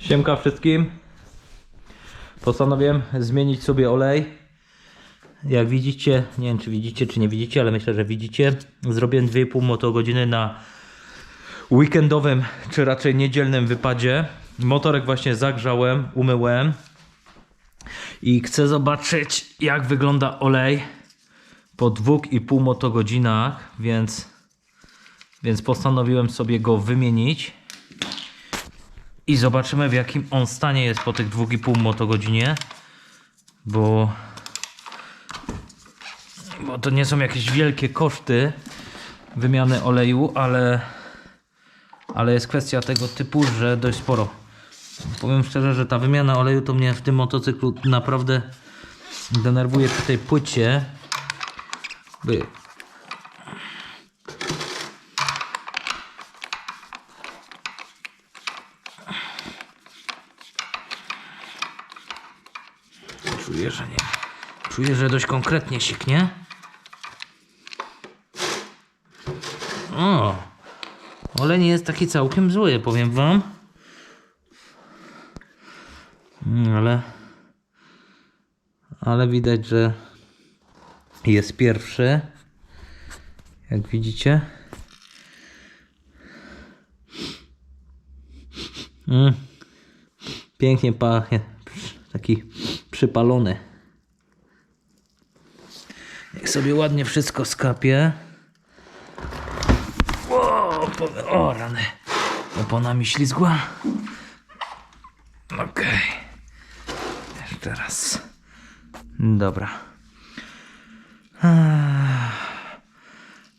Siemka wszystkim. Postanowiłem zmienić sobie olej. Jak widzicie, nie wiem czy widzicie, czy nie widzicie, ale myślę, że widzicie. Zrobiłem 2,5 motogodziny na weekendowym, czy raczej niedzielnym wypadzie. Motorek właśnie zagrzałem, umyłem. I chcę zobaczyć, jak wygląda olej po 2,5 motogodzinach, więc, więc postanowiłem sobie go wymienić. I zobaczymy w jakim on stanie jest po tych 2,5 motogodzinie. Bo, bo to nie są jakieś wielkie koszty wymiany oleju, ale, ale jest kwestia tego typu, że dość sporo. Powiem szczerze, że ta wymiana oleju to mnie w tym motocyklu naprawdę denerwuje przy tej płycie. Czuję, że nie. Czuję, że dość konkretnie siknie. O! Ale nie jest taki całkiem zły, powiem wam. Mm, Ale. Ale widać, że jest pierwszy. Jak widzicie. Mm. Pięknie pachnie. Taki przypalony. Jak sobie ładnie wszystko skapie. O, o rany. Opona mi ślizgła. Okej. Jeszcze raz. Dobra.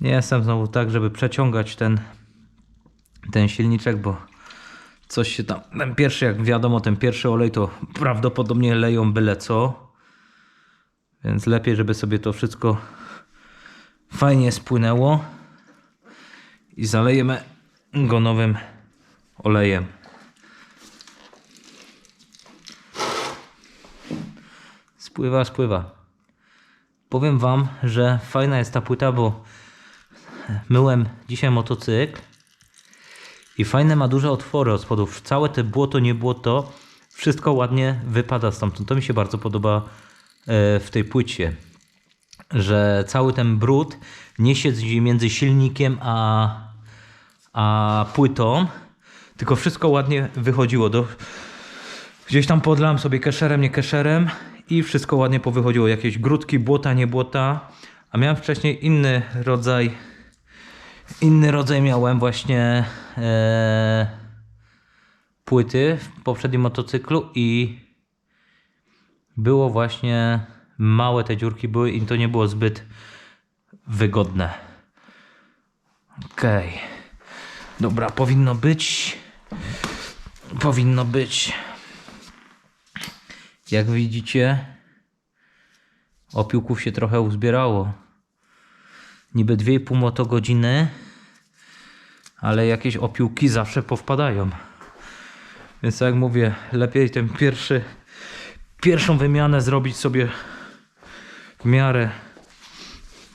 Nie jestem znowu tak, żeby przeciągać ten, ten silniczek, bo coś się tam. Ten pierwszy, jak wiadomo, ten pierwszy olej to prawdopodobnie leją byle co. Więc lepiej, żeby sobie to wszystko fajnie spłynęło. I zalejemy go nowym olejem. Spływa, spływa. Powiem wam, że fajna jest ta płyta, bo myłem dzisiaj motocykl i fajne ma duże otwory od spodów. Całe te błoto, nie błoto, wszystko ładnie wypada stamtąd. To mi się bardzo podoba e, w tej płycie, że cały ten brud nie siedzi między silnikiem a, a płytą, tylko wszystko ładnie wychodziło. Do, gdzieś tam podlałem sobie keszerem, nie keszerem i wszystko ładnie powychodziło. Jakieś grudki, błota, nie błota. A miałem wcześniej inny rodzaj inny rodzaj miałem właśnie e, płyty w poprzednim motocyklu i było właśnie małe te dziurki były i to nie było zbyt wygodne. Okej. Dobra, powinno być. Powinno być. Jak widzicie, opiłków się trochę uzbierało niby 2,5 motogodziny, ale jakieś opiłki zawsze powpadają. Więc jak mówię, lepiej ten pierwszy, pierwszą wymianę zrobić sobie w miarę,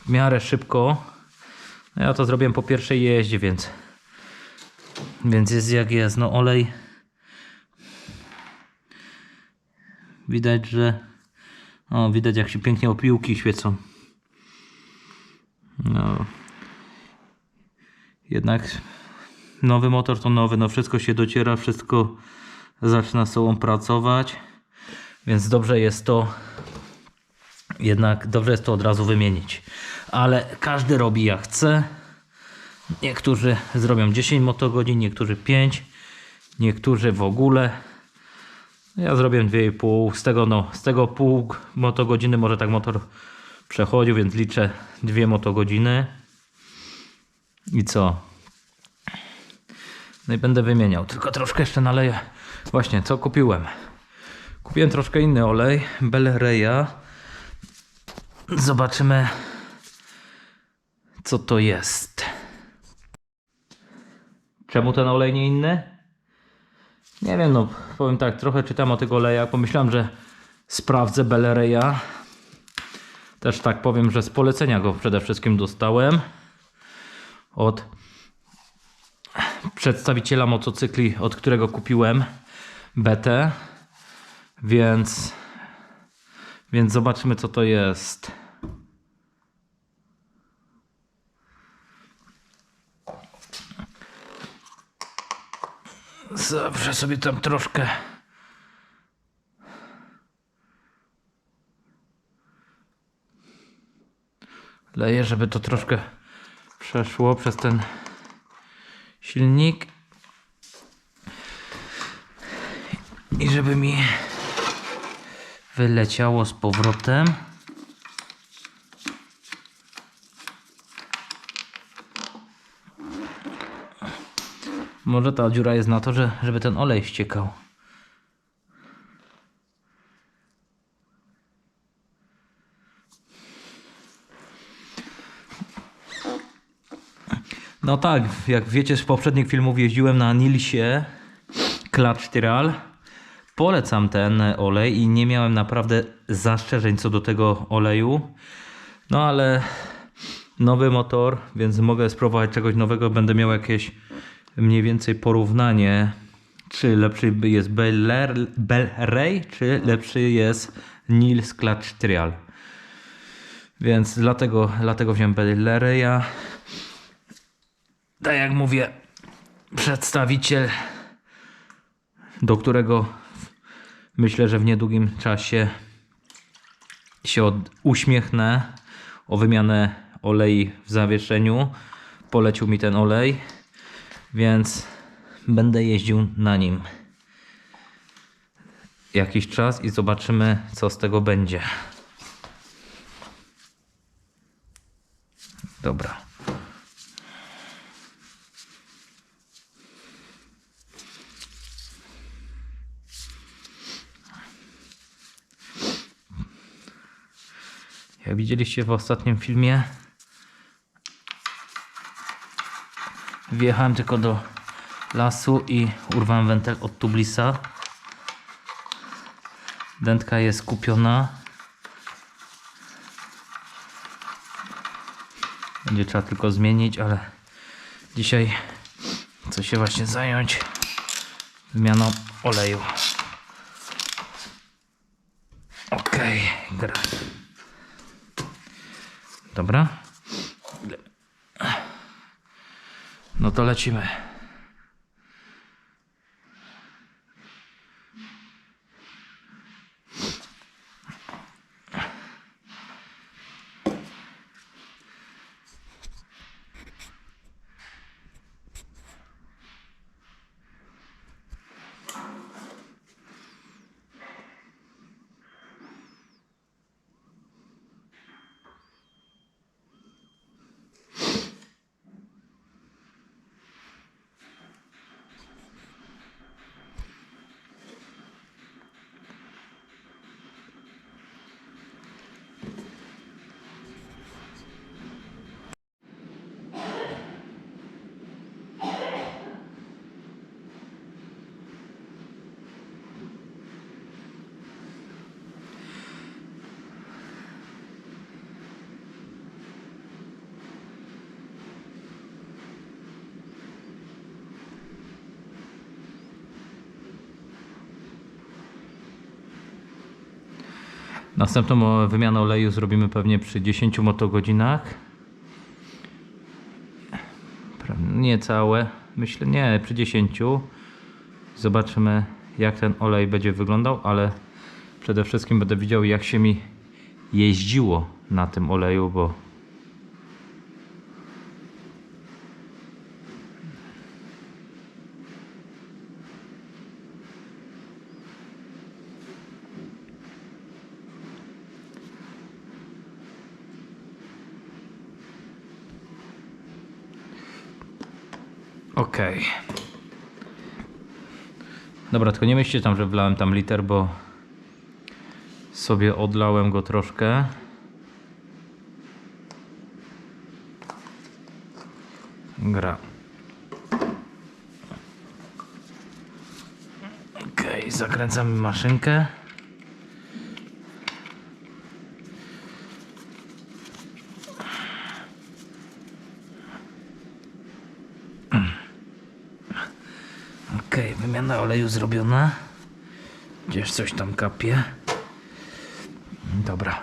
w miarę szybko. No ja to zrobiłem po pierwszej jeździe, więc, więc jest jak jest. No olej widać, że widać jak się pięknie opiłki świecą. No. Jednak nowy motor to nowy, no wszystko się dociera, wszystko zaczyna z sobą pracować, więc dobrze jest to jednak dobrze jest to od razu wymienić. Ale każdy robi jak chce. Niektórzy zrobią 10 motogodzin, niektórzy 5, niektórzy w ogóle. Ja zrobiłem 2,5, z tego no, z tego pół motogodziny może tak motor przechodził, więc liczę dwie motogodziny. I co? No i będę wymieniał. Tylko troszkę jeszcze naleję. Właśnie, co kupiłem? Kupiłem troszkę inny olej. Bellereya. Zobaczymy, co to jest. Czemu ten olej nie inny? Nie wiem, no powiem tak, trochę czytam o tego oleja. Pomyślałem, że sprawdzę Bellereya. Też tak powiem, że z polecenia go przede wszystkim dostałem od przedstawiciela motocykli, od którego kupiłem. betę, więc, więc zobaczymy co to jest. Zawsze sobie tam troszkę leję, żeby to troszkę przeszło przez ten silnik i żeby mi wyleciało z powrotem. Może ta dziura jest na to, że, żeby ten olej ściekał. No tak, jak wiecie z poprzednich filmów jeździłem na Nilsie Clutch Tiral. Polecam ten olej i nie miałem naprawdę zastrzeżeń co do tego oleju. No ale nowy motor, więc mogę spróbować czegoś nowego. Będę miał jakieś mniej więcej porównanie, czy lepszy jest Bel Bel Ray, czy lepszy jest Nils Clutch Trial. Więc dlatego, dlatego wziąłem Bel Raya. Tak jak mówię, przedstawiciel, do którego myślę, że w niedługim czasie się od, uśmiechnę o wymianę olei w zawieszeniu. Polecił mi ten olej, więc będę jeździł na nim jakiś czas i zobaczymy, co z tego będzie. Dobra. Widzieliście w ostatnim filmie, wjechałem tylko do lasu i urwałem wentyl od tublisa. Dętka jest kupiona. Będzie trzeba tylko zmienić, ale dzisiaj chcę się właśnie zająć wymianą oleju. Okej, gra. Dobra. No to lecimy. Następną wymianę oleju zrobimy pewnie przy 10 motogodzinach. Pra- Nie całe, myślę, nie, przy 10. Zobaczymy jak ten olej będzie wyglądał, ale przede wszystkim będę widział jak się mi jeździło na tym oleju, bo Okej. Dobra, tylko nie myślcie tam, że wlałem tam liter, bo sobie odlałem go troszkę. Gra. Okej, zakręcamy maszynkę. Okej, wymiana oleju zrobiona. Gdzieś coś tam kapie. Dobra.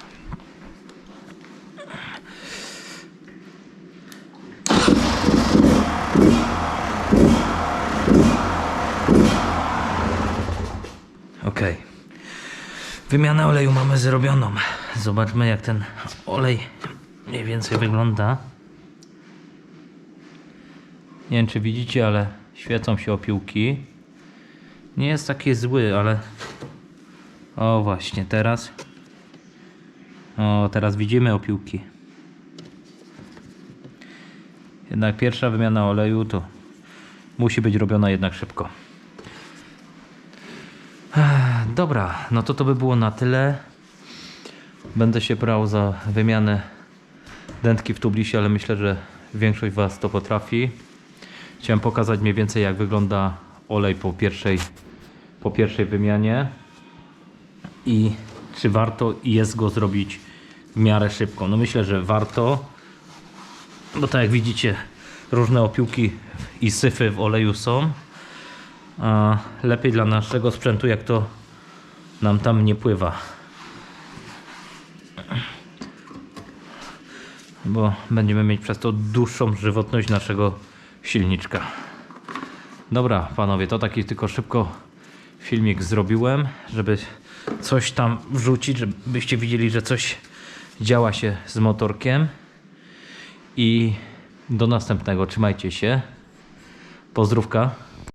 Okej. Wymianę oleju mamy zrobioną. Zobaczmy jak ten olej mniej więcej wygląda. Nie wiem czy widzicie, ale świecą się opiłki. Nie jest taki zły, ale... O właśnie, teraz... O, teraz widzimy opiłki. Jednak pierwsza wymiana oleju to musi być robiona jednak szybko. Dobra, no to to by było na tyle. Będę się brał za wymianę dętki w tublisie, ale myślę, że większość Was to potrafi. Chciałem pokazać mniej więcej jak wygląda olej po pierwszej, po pierwszej wymianie i czy warto jest go zrobić w miarę szybko. No myślę, że warto, bo tak jak widzicie różne opiłki i syfy w oleju są. A lepiej dla naszego sprzętu jak to nam tam nie pływa. Bo będziemy mieć przez to dłuższą żywotność naszego silniczka. Dobra, panowie, to taki tylko szybko filmik zrobiłem, żeby coś tam wrzucić, żebyście widzieli, że coś działa się z motorkiem. I do następnego. Trzymajcie się. Pozdrówka.